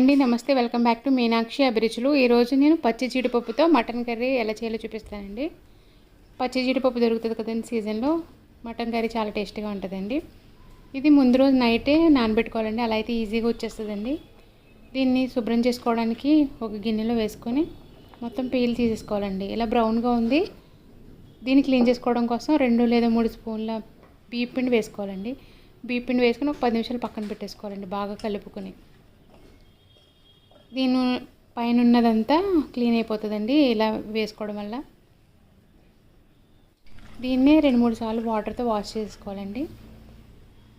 అండి నమస్తే. Welcome back to Meenakshi అభిరుచులు. ఈరోజు నేను పచ్చి జీడిపప్పుతో మటన్ కర్రీ ఎలా చేయాలో చూపిస్తానండి. పచ్చి జీడిపప్పు దొరుకుతుంది కదండి సీజన్లో. మటన్ కర్రీ చాలా టేస్టీగా ఉంటుందండి. ఇది ముందు రోజు నైటే నానబెట్టుకోవాలండి. అలా అయితే ఈజీగా వచ్చేస్తుందండి. దీన్ని శుభ్రం చేసుకోవడానికి ఒక గిన్నెలో వేసుకొని మొత్తం పీల్ తీసేసుకోవాలండి. ఇలా బ్రౌన్గా ఉంది. దీన్ని క్లీన్ చేసుకోవడం కోసం రెండు లేదా మూడు స్పూన్ల బియ్య పిండి వేసుకోవాలండి. బియ్య పిండి వేసుకొని ఒక పది నిమిషాలు పక్కన పెట్టేసుకోవాలండి. బాగా కలుపుకొని. దీని పైన ఉన్నదంతా క్లీన్ అయిపోతుందండి ఇలా వేసుకోవడం వల్ల. దీన్నే రెండు మూడు సార్లు వాటర్తో వాష్ చేసుకోవాలండి.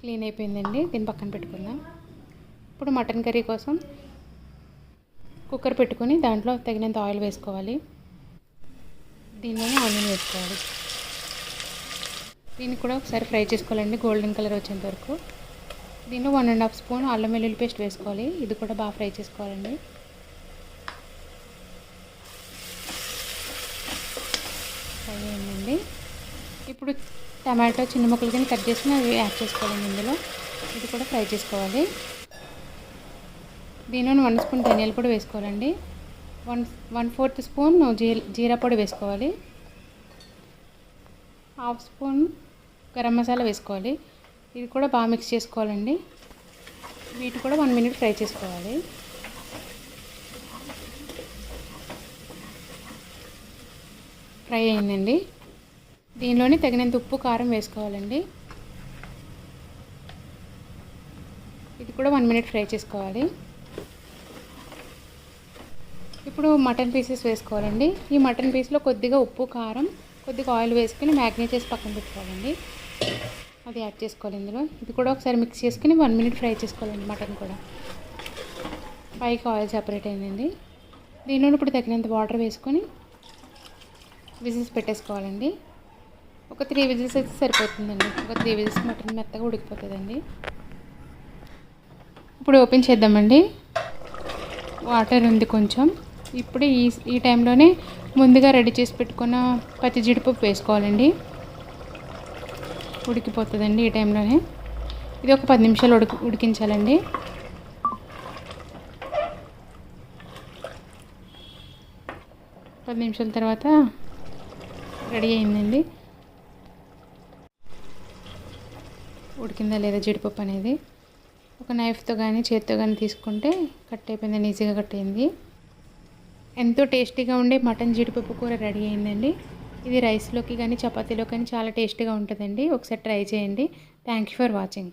క్లీన్ అయిపోయిందండి. దీన్ని పక్కన పెట్టుకుందాం. ఇప్పుడు మటన్ కర్రీ కోసం కుక్కర్ పెట్టుకొని దాంట్లో తగినంత ఆయిల్ వేసుకోవాలి. దీనిలోనే ఆనియన్ వేసుకోవాలి. దీన్ని కూడా ఒకసారి ఫ్రై చేసుకోవాలండి. గోల్డెన్ కలర్ వచ్చేంత వరకు. దీనిలో వన్ అండ్ హాఫ్ స్పూన్ అల్లం వెల్లుల్లి పేస్ట్ వేసుకోవాలి. ఇది కూడా బాగా ఫ్రై చేసుకోవాలండి. ఫ్రై అయిందండి. ఇప్పుడు టమాటో చిన్న ముక్కలు కింద కట్ చేసి అవి యాడ్ చేసుకోవాలండి ఇందులో. ఇది కూడా ఫ్రై చేసుకోవాలి. దీనిలో వన్ స్పూన్ ధనియాల పొడి వేసుకోవాలండి. వన్ వన్ ఫోర్త్ స్పూన్ జీ జీరా పొడి వేసుకోవాలి. హాఫ్ స్పూన్ గరం మసాలా వేసుకోవాలి. ఇది కూడా బాగా మిక్స్ చేసుకోవాలండి. వీటి కూడా వన్ మినిట్ ఫ్రై చేసుకోవాలి. ఫ్రై అయిందండి. దీనిలోనే తగినంత ఉప్పు కారం వేసుకోవాలండి. ఇది కూడా వన్ మినిట్ ఫ్రై చేసుకోవాలి. ఇప్పుడు మటన్ పీసెస్ వేసుకోవాలండి. ఈ మటన్ పీస్లో కొద్దిగా ఉప్పు కారం కొద్దిగా ఆయిల్ వేసుకుని మ్యాగ్నేట్ చేసి పక్కన పెట్టుకోవాలండి. అది యాడ్ చేసుకోవాలి ఇందులో. ఇది కూడా ఒకసారి మిక్స్ చేసుకుని వన్ మినిట్ ఫ్రై చేసుకోవాలండి మటన్ కూడా. పైకి ఆయిల్ సెపరేట్ అయిందండి. దీనిలో ఇప్పుడు తగినంత వాటర్ వేసుకొని విజిల్స్ పెట్టేసుకోవాలండి. ఒక త్రీ విజిల్స్ అయితే సరిపోతుందండి. ఒక త్రీ విజిల్స్ మటన్ మెత్తగా ఉడికిపోతుందండి. ఇప్పుడు ఓపెన్ చేద్దామండి. వాటర్ ఉంది కొంచెం. ఇప్పుడు ఈ ఈ టైంలోనే ముందుగా రెడీ చేసి పెట్టుకున్న పచ్చి జీడిపప్పు వేసుకోవాలండి. ఉడికిపోతుందండి ఈ టైంలోనే. ఇది ఒక పది నిమిషాలు ఉడికి ఉడికించాలండి. పది నిమిషాల తర్వాత రెడీ అయిందండి. ఉడికిందా లేదా జీడిపప్పు అనేది. ఒక నైఫ్తో కానీ చేత్తో కానీ తీసుకుంటే కట్ అయిపోయిందని ఈజీగా కట్ అయింది. ఎంతో టేస్టీగా ఉండే మటన్ జీడిపప్పు కూర రెడీ అయిందండి. ఇది రైస్లోకి కానీ చపాతీలో కానీ చాలా టేస్టీగా ఉంటుందండి. ఒకసారి ట్రై చేయండి. Thank you for watching